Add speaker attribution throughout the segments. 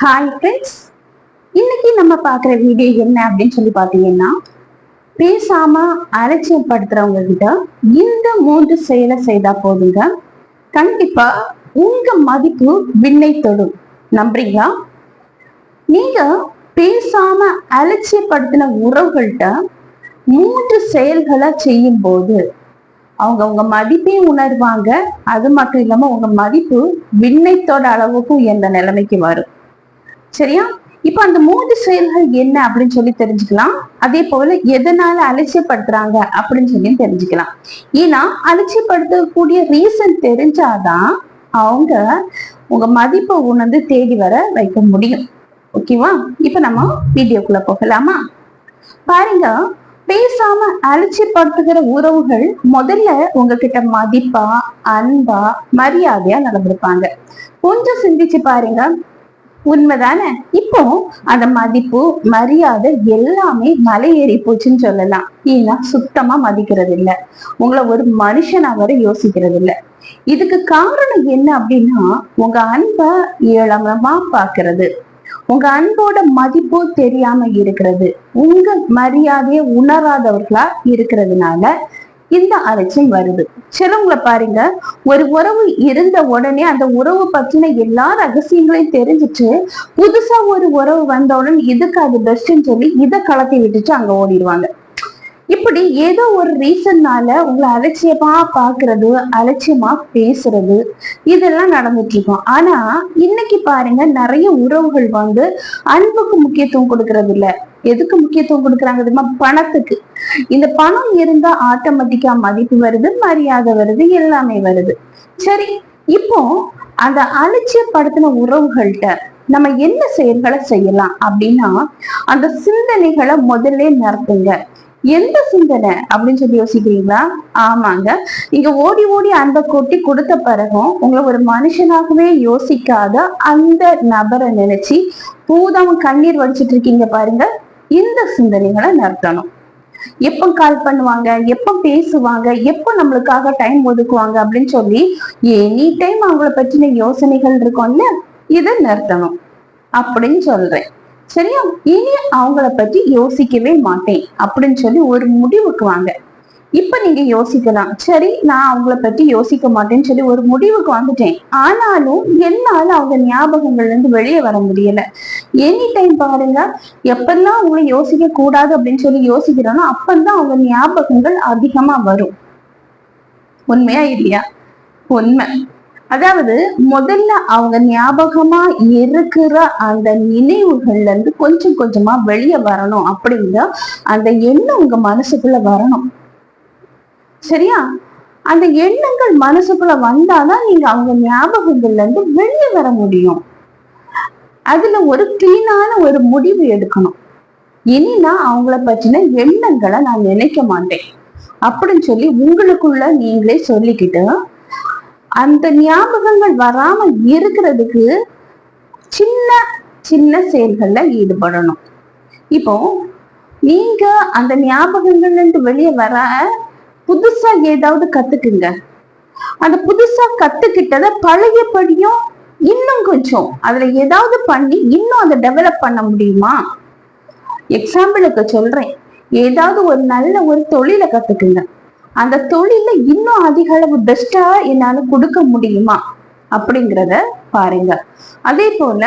Speaker 1: Hi friends இன்னைக்கு நம்ம பார்க்குற வீடியோ என்ன அப்படின்னு சொல்லி பார்த்தீங்கன்னா பேசாம அலட்சியப்படுத்துறவங்க கிட்ட இந்த மூன்று செயலை செய்தா போதுங்க. கண்டிப்பா உங்க மதிப்பு விண்ணை தொடும். நம்புறீங்களா? நீங்க பேசாம அலட்சியப்படுத்தின உறவுகள்கிட்ட மூன்று செயல்களை செய்யும் போது அவங்க உங்க மதிப்பையும் உணர்வாங்க. அது மட்டும் இல்லாம உங்க மதிப்பு விண்ணயத்தோட அளவுக்கும் எந்த நிலைமைக்கு வரும்? சரியா? இப்ப அந்த மூன்று செயல்கள் என்ன அப்படின்னு சொல்லி தெரிஞ்சுக்கலாம். அதே போல எதனால அலட்சியப்படுத்துறாங்க அப்படின்னு சொல்லி தெரிஞ்சுக்கலாம். ஏன்னா அலட்சியப்படுத்தக்கூடிய ரீசன் தெரிஞ்சாதான் அவங்க உங்க மதிப்பை உணர்ந்து தேடி வர வைக்க முடியும். ஓகேவா இப்ப நம்ம வீடியோக்குள்ள போகலாமா? பாருங்க பேசாம அலட்சியப்படுத்துகிற உறவுகள் முதல்ல உங்ககிட்ட மதிப்பா அன்பா மரியாதையா நடந்திருப்பாங்க. கொஞ்சம் சிந்திச்சு பாருங்க. உண்மைதானே? இப்போ அந்த மதிப்பு மரியாதை எல்லாமே மலை ஏறி போச்சுன்னு சொல்லலாம். ஏன்னா சுத்தமா மதிக்கிறது இல்ல உங்களை ஒரு மனுஷனா வர யோசிக்கிறது இல்ல இதுக்கு காரணம் என்ன அப்படின்னா உங்க அன்ப ஏளனமா பாக்குறது உங்க அன்போட மதிப்பு தெரியாம இருக்கிறது. உங்க மரியாதையை உணராதவர்களா இருக்கிறதுனால இந்த அலட்சியம் வருது. சிலவங்களை பாருங்க ஒரு உறவு இருந்த உடனே அந்த உறவு பத்தின எல்லா ரகசியங்களையும் தெரிஞ்சுட்டு புதுசா ஒரு உறவு வந்தவுடன் இதுக்கு அது பெஸ்ட்னு சொல்லி இதை கலத்தி விட்டுட்டு அங்க ஓடிடுவாங்க. இப்படி ஏதோ ஒரு ரீசன்னால உங்களை அலட்சியமா பாக்குறது அலட்சியமா பேசுறது இதெல்லாம் நடந்துட்டு இருக்கும். ஆனா இன்னைக்கு பாருங்க நிறைய உறவுகள் வந்து அன்புக்கு முக்கியத்துவம் கொடுக்கறது இல்லை எதுக்கு முக்கியத்துவம் கொடுக்குறாங்க தெரியுமா? பணத்துக்கு. இந்த பணம் இருந்தா ஆட்டோமேட்டிக்கா மதிப்பு வருது மரியாதை வருது எல்லாமே வருது. சரி இப்போ அந்த அலட்சியப்படுத்தின உறவுகள்கிட்ட நம்ம என்ன செயல்களை செய்யலாம் அப்படின்னா அந்த சிந்தனைகளை முதல்ல நடத்துங்க எந்த சிந்தனை அப்படின்னு சொல்லி யோசிக்கிறீங்களா? ஆமாங்க. நீங்க ஓடி ஓடி அந்த கொட்டி கொடுத்த பிறகும் உங்களை ஒரு மனுஷனாகவே யோசிக்காத அந்த நபரை நினைச்சு பூதம் கண்ணீர் வடிச்சிட்டு இருக்கீங்க பாருங்க. இந்த சிந்தனைகளை நிறுத்தணும் எப்போ கால் பண்ணுவாங்க? எப்போ பேசுவாங்க? எப்போ நம்மளுக்காக டைம் ஒதுக்குவாங்க அப்படின்னு சொல்லி எனி டைம் அவங்கள பற்றின யோசனைகள் இருக்கும்ல இதை நிறுத்தணும் அப்படின்னு சொல்றேன். சரியா? இனி அவங்கள பத்தி யோசிக்கவே மாட்டேன் அப்படின்னு சொல்லி ஒரு முடிவுக்கு வாங்க. இப்ப நீங்க யோசிக்கலாம். சரி நான் அவங்கள பத்தி யோசிக்க மாட்டேன்னு சொல்லி ஒரு முடிவுக்கு வந்துட்டேன். ஆனாலும் என்னால அவங்க ஞாபகங்கள்ல இருந்து வெளியே வர முடியல. எனி டைம் பாருங்க எப்பெல்லாம் அவங்கள யோசிக்க கூடாது அப்படின்னு சொல்லி யோசிக்கிறோம்னா அப்பந்தான் அவங்க ஞாபகங்கள் அதிகமா வரும். உண்மையா இல்லையா? உண்மை. அதாவது முதல்ல அவங்க ஞாபகமா இருக்கிற அந்த நினைவுகள்ல இருந்து கொஞ்சம் கொஞ்சமா வெளியே வரணும் அப்படிங்கிற அந்த எண்ணம் உங்க மனசுக்குள்ள வரணும். சரியா? அந்த எண்ணங்கள் மனசுக்குள்ள வந்தாதான் நீங்க அவங்க ஞாபகங்கள்ல இருந்து வெளியே வர முடியும். அதுல ஒரு கிளீனான ஒரு முடிவு எடுக்கணும். இனி நான் அவங்கள பற்றின எண்ணங்களை நான் நினைக்க மாட்டேன். அப்படின்னு சொல்லி உங்களுக்குள்ள நீங்களே சொல்லிக்கிட்டு அந்த ஞாபகங்கள் வராம இருக்கிறதுக்கு சின்ன சின்ன செயல்கள்ல ஈடுபடணும். இப்போ நீங்க அந்த ஞாபகங்கள்ல இருந்து வெளியே வர புதுசா ஏதாவது கத்துக்குங்க. அந்த புதுசா கத்துக்கிட்டத பழையபடியும் இன்னும் கொஞ்சம் அதுல ஏதாவது பண்ணி இன்னும் அதை டெவலப் பண்ண முடியுமா? எக்ஸாம்பிளுக்கு சொல்றேன். ஏதாவது ஒரு நல்ல ஒரு தொழிலை கத்துக்குங்க. அந்த தொழில இன்னும் அதிக அளவு பெஸ்டா என்னால கொடுக்க முடியுமா? அப்படிங்கிறத பாருங்க. அதே போல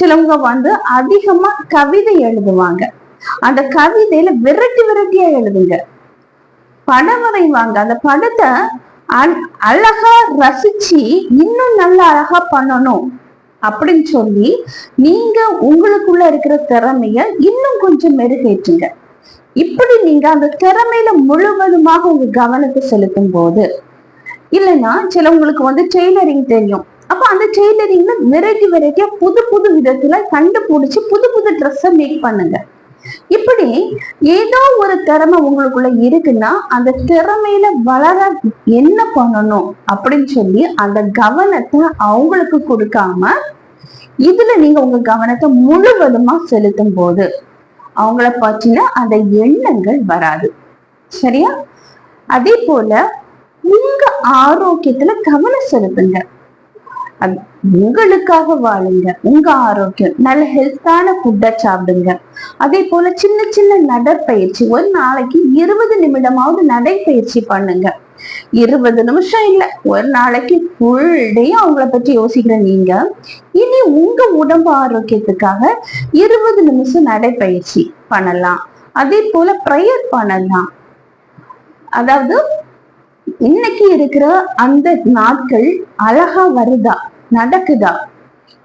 Speaker 1: சிலவங்க வந்து அதிகமா கவிதை எழுதுவாங்க. அந்த கவிதையில விரட்டி விரட்டியா எழுதுங்க. படம் வரைவாங்க அந்த படத்தை அழகா ரசிச்சு இன்னும் நல்லா அழகா பண்ணணும் அப்படின்னு சொல்லி நீங்க உங்களுக்குள்ள இருக்கிற திறமைய இன்னும் கொஞ்சம் மெருகேற்றுங்க. இப்படி நீங்க அந்த திறமையில முழுவதுமாக உங்க கவனத்தை செலுத்தும் போது இல்லைன்னா சிலவங்களுக்கு வந்து டெய்லரிங் தெரியும். அப்ப அந்த டெய்லரிங்ல வெரைட்டி வெரைட்டியா புது புது விதத்துல கண்டுபிடிச்சு புது புது ட்ரெஸ்ஸை மேக் பண்ணுங்க. இப்படி ஏதோ ஒரு திறமை உங்களுக்குள்ள இருக்குன்னா அந்த திறமையில வளர என்ன பண்ணணும் அப்படின்னு சொல்லி அந்த கவனத்தை அவங்களுக்கு கொடுக்காம இதுல நீங்க உங்க கவனத்தை முழுவதுமா செலுத்தும் போது அவங்கள பற்றின அந்த எண்ணங்கள் வராது. சரியா? அதே போல உங்க ஆரோக்கியத்துல கவனம் செலுத்துங்க. உங்களுக்காக வாழுங்க. உங்க ஆரோக்கியம். நல்ல ஹெல்த்தான ஃபுட்டை சாப்பிடுங்க. அதே போல சின்ன சின்ன நடைப்பயிற்சி. ஒரு நாளைக்கு இருபது நிமிடமாவது நடைப்பயிற்சி பண்ணுங்க. இருபது நிமிஷம் இல்ல. ஒரு நாளைக்கு ஃபுல் டே அவங்கள பத்தி யோசிக்கிற நீங்க. இனி உங்க உடம்பு ஆரோக்கியத்துக்காக இருபது நிமிஷம் நடைப்பயிற்சி பண்ணலாம். அதே போல ப்ரேயர் பண்ணலாம். அதாவது இன்னைக்கு இருக்கிற அந்த நாட்கள் அழகா வருதா? நடக்குதா?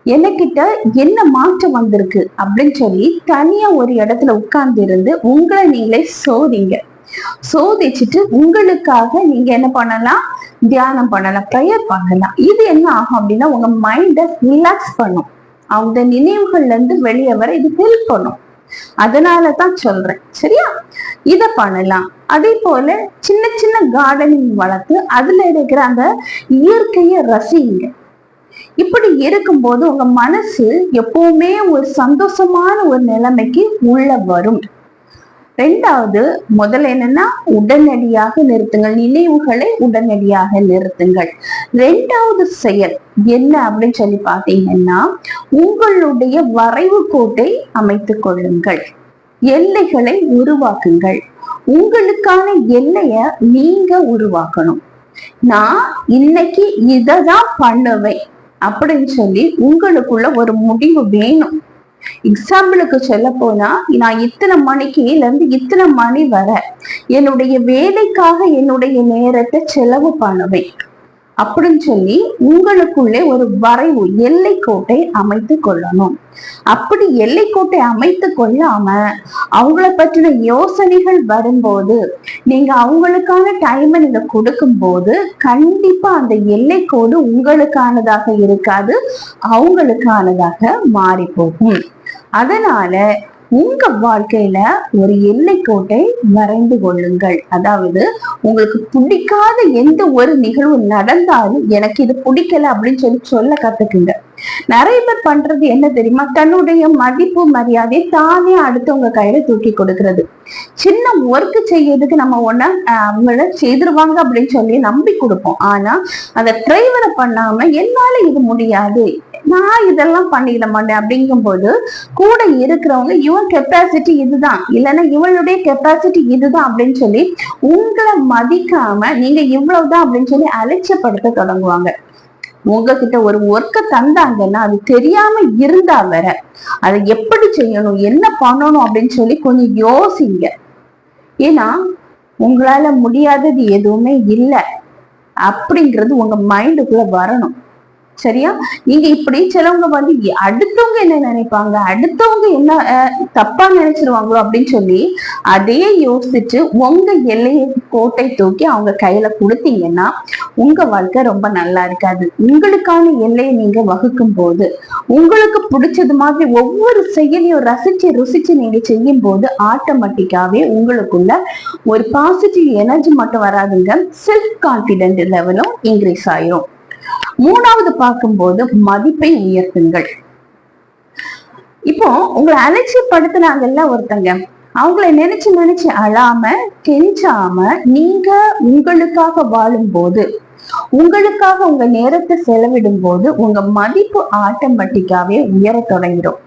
Speaker 1: எனக்கிட்ட என்ன மாற்றம் வந்திருக்கு? அப்படின்னு சொல்லி தனியா ஒரு இடத்துல உட்கார்ந்து இருந்து உங்களை நீங்களே சோதிங்க. சோதிச்சுட்டு உங்களுக்காக நீங்க என்ன பண்ணலாம்? தியானம் பண்ணலாம் ப்ரேயர் பண்ணலாம். இது என்ன ஆகும் அப்படின்னா உங்க மைண்டை ரிலாக்ஸ் பண்ணும். அவங்க நினைவுகள்ல இருந்து வெளியே வர இது ஹெல்ப் பண்ணும். அதனாலதான் சொல்றேன். சரியா? இத பண்ணலாம். அதே போல சின்ன சின்ன கார்டனிங் வளர்த்து அதுல இருக்கிற அந்த இயற்கையை ரசிங்க. இப்படி இருக்கும்போது உங்க மனசு எப்பவுமே ஒரு சந்தோஷமான ஒரு நிலைமைக்கு உள்ள வரும். ரெண்டாவது முதல்ல என்னன்னா உடனடியாக நிறுத்துங்கள். நினைவுகளை உடனடியாக நிறுத்துங்கள். ரெண்டாவது செயல் என்ன அப்படின்னு சொல்லி பாத்தீங்கன்னா உங்களுடைய வரைவு கோட்டை அமைத்துக் கொள்ளுங்கள். எல்லைகளை உருவாக்குங்கள். உங்களுக்கான எல்லைய நீங்க உருவாக்கணும். நான் இன்னைக்கு இததான் பண்ணுவேன். அப்படின்னு சொல்லி உங்களுக்குள்ள ஒரு முடிவு வேணும். எக்ஸாம்பிளுக்கு சொல்ல போனா நான் இத்தனை மணிக்கு இருந்து இத்தனை மணி வர என்னுடைய வேலைக்காக என்னுடைய நேரத்தை செலவு பண்ணுவேன். அப்படின்னு சொல்லி உங்களுக்குள்ளே ஒரு வரைவு எல்லைக்கோட்டை அமைத்து கொள்ளணும். அப்படி எல்லைக்கோட்டை அமைத்து கொள்ளாம அவங்கள பற்றின யோசனைகள் வரும்போது நீங்க அவங்களுக்கான டைமை நீங்க கொடுக்கும் போது கண்டிப்பா அந்த எல்லை கோடு உங்களுக்கானதாக இருக்காது அவங்களுக்கானதாக மாறி போகும் அதனால உங்க வாழ்க்கையில ஒரு எல்லை கோட்டை வரைந்து கொள்ளுங்கள். அதாவது உங்களுக்கு பிடிக்காத எந்த ஒரு நிகழ்வு நடந்தாலும் எனக்கு இது பிடிக்கல அப்படின்னு சொல்லி சொல்ல கத்துக்குங்க. நிறைய பேர் பண்றது என்ன தெரியுமா? தன்னுடைய மதிப்பு மரியாதை தானே அடுத்தவங்க கையில தூக்கி கொடுக்கறது. சின்ன ஒர்க் செய்யறதுக்கு நம்ம ஒன்ன அவங்கள செய்திருவாங்க அப்படின்னு சொல்லி நம்பி கொடுப்போம். ஆனா அந்த டிரைவரை பண்ணாம என்னால இது முடியாது நான் இதெல்லாம் பண்ணிட மாட்டேன் அப்படிங்கும்போது கூட இருக்கிறவங்க இவன் கெப்பாசிட்டி இதுதான். இல்லைன்னா இவளுடைய கெப்பாசிட்டி இதுதான். அப்படின்னு சொல்லி உங்களை மதிக்காம நீங்க இவ்வளவுதான் அப்படின்னு சொல்லி அலட்சியப்படுத்த தொடங்குவாங்க. உங்ககிட்ட ஒரு ஒர்க்க தந்தாங்கன்னா அது தெரியாம இருந்தா வர அதை எப்படி செய்யணும் என்ன பண்ணணும் அப்படின்னு சொல்லி கொஞ்சம் யோசிங்க. ஏன்னா உங்களால முடியாதது எதுவுமே இல்லை. அப்படிங்கிறது உங்க மைண்டுக்குள்ள வரணும். சரியா? நீங்க இப்படி சிலவங்க வந்து அடுத்தவங்க என்ன நினைப்பாங்க? அடுத்தவங்க என்ன தப்பா நினைச்சிருவாங்களோ அப்படின்னு சொல்லி அதையே யோசிச்சு உங்க எல்லையை கோட்டை தூக்கி அவங்க கையில கொடுத்தீங்கன்னா உங்க வாழ்க்கை ரொம்ப நல்லா இருக்காது. உங்களுக்கான எல்லையை நீங்க வகுக்கும் போது உங்களுக்கு பிடிச்சது மாதிரி ஒவ்வொரு செயலையும் ரசிச்சு ருசிச்சு நீங்க செய்யும் போது ஆட்டோமேட்டிக்காவே உங்களுக்குள்ள ஒரு பாசிட்டிவ் எனர்ஜி மட்டும் வராதுங்க. செல்ஃப் கான்பிடென்ட் லெவலும் இன்க்ரீஸ் ஆயிரும். மூணாவது பார்க்கும்போது மதிப்பை உயர்த்துங்கள். இப்போ உங்களை அலட்சியப்படுத்தினாங்கல்ல ஒருத்தங்க. அவங்கள நினைச்சு நினைச்சு அழாம கெஞ்சாம நீங்க உங்களுக்காக வாழும் போது உங்களுக்காக உங்க நேரத்தை செலவிடும் போது உங்க மதிப்பு ஆட்டோமேட்டிக்காவே உயர தொடங்கிடும்.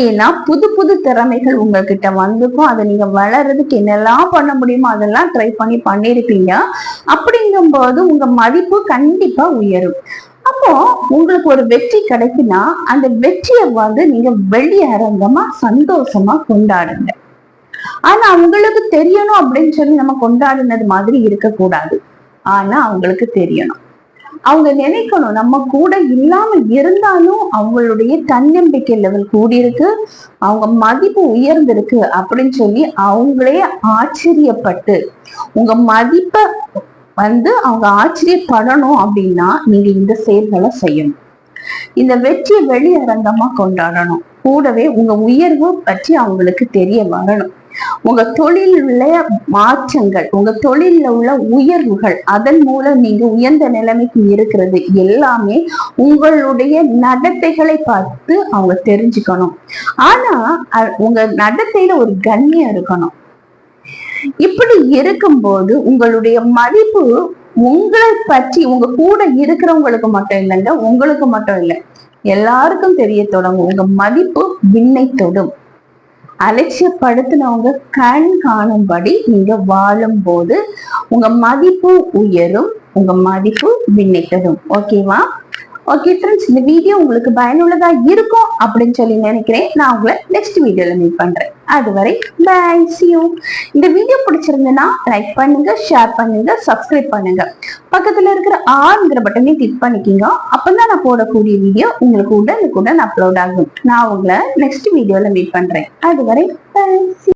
Speaker 1: ஏன்னா புது புது திறமைகள் உங்ககிட்ட வந்திருக்கும். அதை நீங்க வளர்றதுக்கு என்னெல்லாம் பண்ண முடியுமோ அதெல்லாம் ட்ரை பண்ணி பண்ணிருப்பீங்க. அப்படிங்கும்போது உங்க மதிப்பு கண்டிப்பா உயரும். அப்போ உங்களுக்கு ஒரு வெற்றி கிடைக்குன்னா அந்த வெற்றியை வந்து நீங்க வெளியரங்கமா சந்தோஷமா கொண்டாடுங்க. ஆனா அவங்களுக்கு தெரியணும் அப்படின்னு சொல்லி நம்ம கொண்டாடினது மாதிரி இருக்கக்கூடாது. ஆனா அவங்களுக்கு தெரியணும். அவங்க நினைக்கணும் நம்ம கூட இல்லாம இருந்தாலும் அவங்களுடைய தன்னம்பிக்கை லெவல் கூடியிருக்கு அவங்க மதிப்பு உயர்ந்திருக்கு அப்படின்னு சொல்லி அவங்களே ஆச்சரியப்பட்டு உங்க மதிப்பை வந்து அவங்க ஆச்சரியப்படணும் அப்படின்னா நீங்க இந்த செயல்களை செய்யணும். இந்த வெற்றியை வெளியரங்கமா கொண்டாடணும். கூடவே உங்க உயர்வு பற்றி அவங்களுக்கு தெரிய வரணும். உங்க தொழில் உள்ள மாற்றங்கள் உங்க தொழில உள்ள உயர்வுகள் அதன் மூலம் நீங்க உயர்ந்த நிலைமைக்கு இருக்கிறது எல்லாமே உங்களுடைய நடத்தைகளை பார்த்து அவங்க தெரிஞ்சுக்கணும். ஆனா உங்க நடத்தையில ஒரு கண்ணியம் இருக்கணும். இப்படி இருக்கும்போது உங்களுடைய மதிப்பு உங்களை பற்றி உங்க கூட இருக்கிறவங்களுக்கு மட்டும் இல்லைங்க உங்களுக்கு மட்டும் இல்லை. எல்லாருக்கும் தெரிய தொடங்கும். உங்க மதிப்பு விண்ணை தொடும். அலட்சியப்படுத்தினவங்க கண் காணும்படி நீங்க வாழும் போது உங்க மதிப்பு உயரும் உங்க மதிப்பு விண்ணை தொடும். ஓகேவா ஓகே ஃப்ரெண்ட்ஸ் இந்த வீடியோ உங்களுக்கு பயனுள்ளதா இருக்கும் அப்படின்னு சொல்லி நினைக்கிறேன். நான் உங்களை நெக்ஸ்ட் வீடியோல மீட் பண்றேன். அதுவரை பை யூ இந்த வீடியோ பிடிச்சிருந்ததுன்னா லைக் பண்ணுங்க ஷேர் பண்ணுங்க சப்ஸ்கிரைப் பண்ணுங்க. பக்கத்துல இருக்கிற ஆறுங்கிற பட்டனையும் கிளிக் பண்ணிக்கிங்க. அப்பதான் நான் போடக்கூடிய வீடியோ உங்களுக்கு உடனுக்குடன் அப்லோட் ஆகும். நான் உங்களை நெக்ஸ்ட் வீடியோல மீட் பண்றேன். அதுவரை பை